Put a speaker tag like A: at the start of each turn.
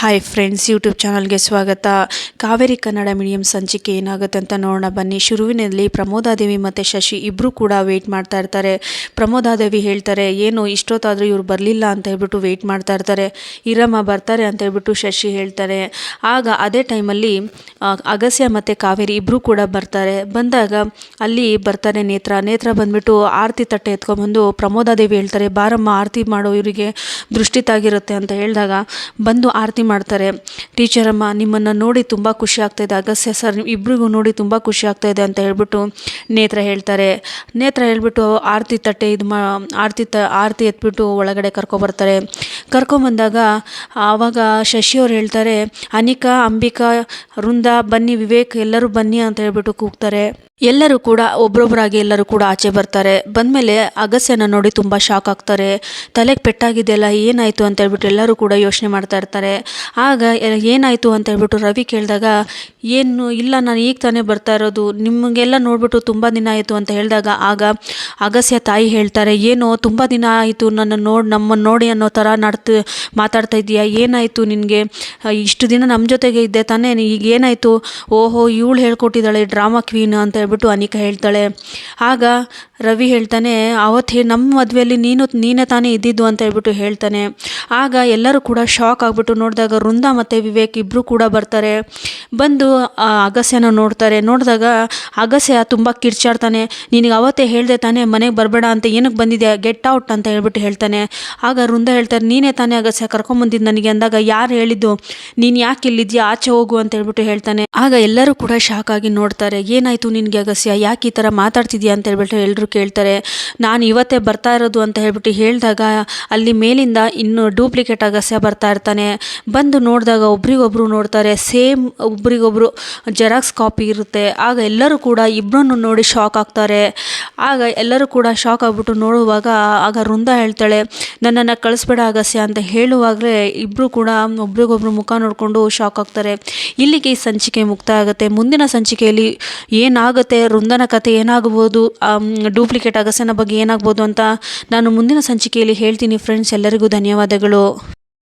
A: Hi friends YouTube ಚಾನಲ್ಗೆ ಸ್ವಾಗತ. Kaveri Kannada medium ಸಂಚಿಕೆ ಏನಾಗುತ್ತೆ ಅಂತ ನೋಡೋಣ. ಬನ್ನಿ. ಶುರುವಿನಲ್ಲಿ ಪ್ರಮೋದಾದೇವಿ ಮತ್ತು ಶಶಿ ಇಬ್ಬರು ಕೂಡ ವೆಯ್ಟ್ ಮಾಡ್ತಾ ಇರ್ತಾರೆ. ಪ್ರಮೋದಾದೇವಿ ಹೇಳ್ತಾರೆ, ಏನು, ಇಷ್ಟೊತ್ತಾದರೂ ಇವ್ರು ಬರಲಿಲ್ಲ ಅಂತ ಹೇಳ್ಬಿಟ್ಟು ವೆಯ್ಟ್ ಮಾಡ್ತಾ ಇರ್ತಾರೆ. ಇರಮ್ಮ, ಬರ್ತಾರೆ ಅಂತ ಹೇಳ್ಬಿಟ್ಟು ಶಶಿ ಹೇಳ್ತಾರೆ. ಆಗ ಅದೇ ಟೈಮಲ್ಲಿ ಅಗಸ್ಯ ಮತ್ತು ಕಾವೇರಿ ಇಬ್ಬರು ಕೂಡ ಬರ್ತಾರೆ. ಬಂದಾಗ ಅಲ್ಲಿ ಬರ್ತಾರೆ ನೇತ್ರ. ನೇತ್ರ ಬಂದ್ಬಿಟ್ಟು ಆರತಿ ತಟ್ಟೆ ಎತ್ಕೊಂಡ್ಬಂದು ಪ್ರಮೋದಾದೇವಿ ಹೇಳ್ತಾರೆ, ಬಾರಮ್ಮ, ಆರತಿ ಮಾಡೋ ಇವರಿಗೆ ದೃಷ್ಟಿ ತಾಗಿರುತ್ತೆ. ಅಂತ ಹೇಳಿದಾಗ ಬಂದು ಆರತಿ ಮಾಡ್ತಾರೆ. ಟೀಚರಮ್ಮ ನಿಮ್ಮನ್ನು ನೋಡಿ ತುಂಬ ಖುಷಿ ಆಗ್ತಾಯಿದೆ ಅಗಸ್ಯ ಸರ್ ಇಬ್ಬರಿಗೂ ನೋಡಿ ತುಂಬ ಖುಷಿ ಆಗ್ತಾಯಿದೆ ಅಂತ ಹೇಳ್ಬಿಟ್ಟು ನೇತ್ರ ಹೇಳ್ತಾರೆ. ನೇತ್ರ ಹೇಳ್ಬಿಟ್ಟು ಆರತಿ ತಟ್ಟೆ ಇದು ಮಾ, ಆರತಿ ತ, ಆರತಿ ಎತ್ಬಿಟ್ಟು ಒಳಗಡೆ ಕರ್ಕೊಬರ್ತಾರೆ ಕರ್ಕೊಂಬಂದಾಗ ಆವಾಗ ಶಶಿಯವ್ರು ಹೇಳ್ತಾರೆ, ಅನಿಕಾ, ಅಂಬಿಕಾ, ವೃಂದ, ಬನ್ನಿ, ವಿವೇಕ್ ಎಲ್ಲರೂ ಬನ್ನಿ ಅಂತ ಹೇಳ್ಬಿಟ್ಟು ಕೂಗ್ತಾರೆ. ಎಲ್ಲರೂ ಕೂಡ ಒಬ್ಬೊಬ್ಬರಾಗಿ ಎಲ್ಲರೂ ಕೂಡ ಆಚೆ ಬರ್ತಾರೆ. ಬಂದಮೇಲೆ ಅಗಸ್ಯನ ನೋಡಿ ತುಂಬ ಶಾಕ್ ಆಗ್ತಾರೆ. ತಲೆಗೆ ಪೆಟ್ಟಾಗಿದೆಯಲ್ಲ ಏನಾಯಿತು ಅಂತ ಹೇಳ್ಬಿಟ್ಟು ಎಲ್ಲರೂ ಕೂಡ ಯೋಚನೆ ಮಾಡ್ತಾ ಇರ್ತಾರೆ. ಆಗ ಏನಾಯಿತು ಅಂತ ಹೇಳ್ಬಿಟ್ಟು ರವಿ ಕೇಳಿದಾಗ, ಏನು ಇಲ್ಲ, ನಾನು ಈಗ ತಾನೇ ಬರ್ತಾ ಇರೋದು. ನಿಮಗೆಲ್ಲ ನೋಡಿಬಿಟ್ಟು ತುಂಬ ದಿನ ಆಯಿತು ಅಂತ ಹೇಳಿದಾಗ, ಆಗ ಅಗಸ್ಯ ತಾಯಿ ಹೇಳ್ತಾರೆ, ಏನೋ ತುಂಬ ದಿನ ಆಯಿತು, ನನ್ನ ನೋಡಿ ನಮ್ಮನ್ನು ನೋಡಿ ಅನ್ನೋ ಥರ ನಡ್ತು, ಮಾತಾಡ್ತಾ ಇದೀಯಾ ಏನಾಯಿತು ನಿನಗೆ? ಇಷ್ಟು ದಿನ ನಮ್ಮ ಜೊತೆಗೆ ಇದ್ದೆ ತಾನೇ, ಈಗ ಏನಾಯಿತು? ಓಹೋ, ಇವಳು ಹೇಳ್ಕೊಟ್ಟಿದ್ದಾಳೆ, ಡ್ರಾಮಾ ಕ್ವೀನ್ ಅಂತ ಹೇಳ್ಬಿಟ್ಟು ಅನಿಕಾ ಹೇಳ್ತಾಳೆ. ಆಗ ರವಿ ಹೇಳ್ತಾನೆ, ಅವತ್ತು ನಮ್ಮ ಮದುವೆಯಲ್ಲಿ ನೀನು, ನೀನೇ ತಾನೇ ಇದ್ದಿದ್ದು ಅಂತ ಹೇಳ್ಬಿಟ್ಟು ಹೇಳ್ತಾನೆ. ಆಗ ಎಲ್ಲರೂ ಕೂಡ ಶಾಕ್ ಆಗಿಬಿಟ್ಟು ನೋಡಿದಾಗ ವೃಂದ ಮತ್ತು ವಿವೇಕ್ ಇಬ್ಬರು ಕೂಡ ಬರ್ತಾರೆ. ಬಂದು, ಆ ಅಗಸ್ಯನ ನೋಡ್ತಾರೆ. ನೋಡಿದಾಗ ಅಗಸ್ಯ ತುಂಬ ಕಿರ್ಚಾಡ್ತಾನೆ, ನಿನಗೆ ಅವತ್ತೇ ಹೇಳಿದೆ ತಾನೇ ಮನೆಗೆ ಬರಬೇಡ ಅಂತ ಏನಕ್ಕೆ ಬಂದಿದೆಯಾ? ಗೆಟ್ ಔಟ್ ಅಂತ ಹೇಳ್ಬಿಟ್ಟು ಹೇಳ್ತಾನೆ. ಆಗ ವೃಂದ ಹೇಳ್ತಾರೆ, ನೀನೇ ತಾನೇ ಅಗಸ್ಯ ಕರ್ಕೊಂಬಂದಿದ್ದು ನನಗೆ? ಅಂದಾಗ, ಯಾರು ಹೇಳಿದ್ದು? ನೀನು ಯಾಕೆ ಇಲ್ಲಿದ್ಯಾ? ಆಚೆ ಹೋಗು ಅಂತ ಹೇಳ್ಬಿಟ್ಟು ಹೇಳ್ತಾನೆ. ಆಗ ಎಲ್ಲರೂ ಕೂಡ ಶಾಕ್ ಆಗಿ ನೋಡ್ತಾರೆ, ಏನಾಯಿತು ನಿನಗೆ ಅಗಸ್ಯ ಯಾಕೆ ಈ ಥರ ಮಾತಾಡ್ತಿದ್ಯಾ? ಅಂತ ಹೇಳ್ಬಿಟ್ಟು ಎಲ್ಲರೂ ಕೇಳ್ತಾರೆ, ನಾನು ಇವತ್ತೇ ಬರ್ತಾ ಇರೋದು ಅಂತ ಹೇಳ್ಬಿಟ್ಟು ಹೇಳಿದಾಗ ಅಲ್ಲಿ ಮೇಲಿಂದ ಇನ್ನು ಡೂಪ್ಲಿಕೇಟ್ ಅಗಸ್ಯ ಬರ್ತಾ ಇರ್ತಾನೆ. ಬಂದು ನೋಡಿದಾಗ ಒಬ್ರಿಗೊಬ್ರು ನೋಡ್ತಾರೆ, ಸೇಮ್ ಒಬ್ರಿಗೊಬ್ರು ಜೆರಾಕ್ಸ್ ಕಾಪಿ ಇರುತ್ತೆ. ಆಗ ಎಲ್ಲರೂ ಕೂಡ ಇಬ್ಬರನ್ನು ನೋಡಿ ಶಾಕ್ ಆಗ್ತಾರೆ. ಆಗ ಎಲ್ಲರೂ ಕೂಡ ಶಾಕ್ ಆಗ್ಬಿಟ್ಟು ನೋಡುವಾಗ ಆಗ ವೃಂದ ಹೇಳ್ತಾಳೆ, ನನ್ನನ್ನು ಕಳಿಸ್ಬೇಡ ಅಗಸ್ಯ ಅಂತ ಹೇಳುವಾಗಲೇ ಇಬ್ಬರು ಕೂಡ ಒಬ್ರಿಗೊಬ್ರು ಮುಖ ನೋಡಿಕೊಂಡು ಶಾಕ್ ಆಗ್ತಾರೆ. ಇಲ್ಲಿಗೆ ಈ ಸಂಚಿಕೆ ಮುಕ್ತಾಯ ಆಗುತ್ತೆ. ಮುಂದಿನ ಸಂಚಿಕೆಯಲ್ಲಿ ಏನಾಗುತ್ತೆ, ವೃಂದನ ಕತೆ ಏನಾಗ್ಬೋದು ಡೂಪ್ಲಿಕೇಟ್ ಅಗಸನ ಬಗ್ಗೆ ಏನಾಗ್ಬೋದು ಅಂತ ನಾನು ಮುಂದಿನ ಸಂಚಿಕೆಯಲ್ಲಿ ಹೇಳ್ತೀನಿ. ಫ್ರೆಂಡ್ಸ್ ಎಲ್ಲರಿಗೂ ಧನ್ಯವಾದಗಳು.